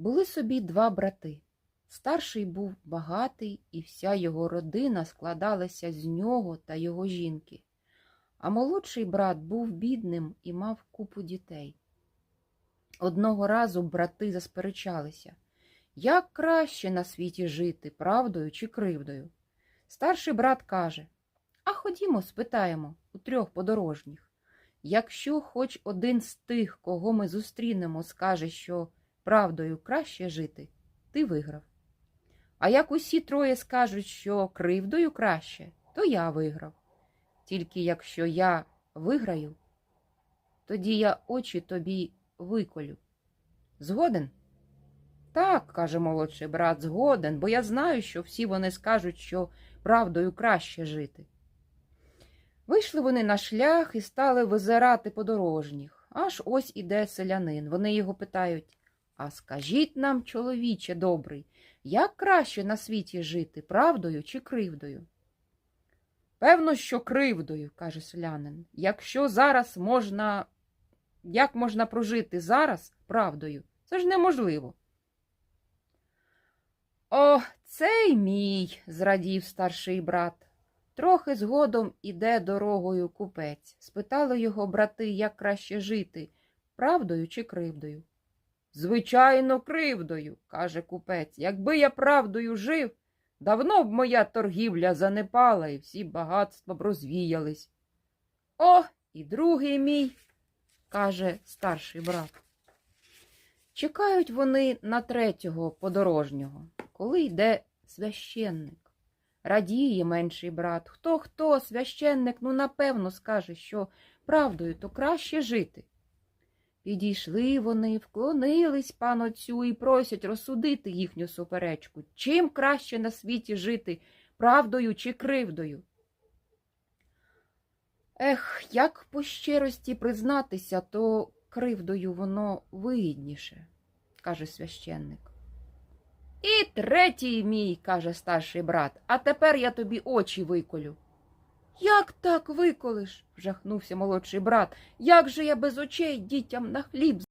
Були собі два брати. Старший був багатий, і вся його родина складалася з нього та його жінки. А молодший брат був бідним і мав купу дітей. Одного разу брати засперечалися, як краще на світі жити, правдою чи кривдою. Старший брат каже А ходімо, спитаємо у трьох подорожніх. Якщо хоч один з тих, кого ми зустрінемо, скаже, що правдою краще жити, ти виграв. А як усі троє скажуть, що кривдою краще, то я виграв. Тільки якщо я виграю, тоді я очі тобі виколю. Згоден? Так, каже молодший брат, згоден, бо я знаю, що всі вони скажуть, що правдою краще жити. Вийшли вони на шлях і стали визирати подорожніх. Аж ось іде селянин. Вони його питають А скажіть нам, чоловіче добрий, як краще на світі жити, правдою чи кривдою? Певно, що кривдою, каже селянин. Якщо зараз можна. Як можна прожити зараз правдою? Це ж неможливо. О, цей мій, зрадів старший брат. Трохи згодом іде дорогою купець. Спитали його брати, як краще жити, правдою чи кривдою. Звичайно, кривдою, каже купець. Якби я правдою жив, давно б моя торгівля занепала і всі багатства б розвіялись. О, і другий мій, каже старший брат. Чекають вони на третього подорожнього, коли йде священник. Радіє менший брат. Хто хто, священник, ну напевно скаже, що правдою то краще жити. Підійшли вони, вклонились пан отцю і просять розсудити їхню суперечку. Чим краще на світі жити, правдою чи кривдою? Ех, як по щирості признатися, то кривдою воно вигідніше, каже священник. І третій мій, каже старший брат, а тепер я тобі очі виколю. Як так виколиш? вжахнувся молодший брат. Як же я без очей дітям на хліб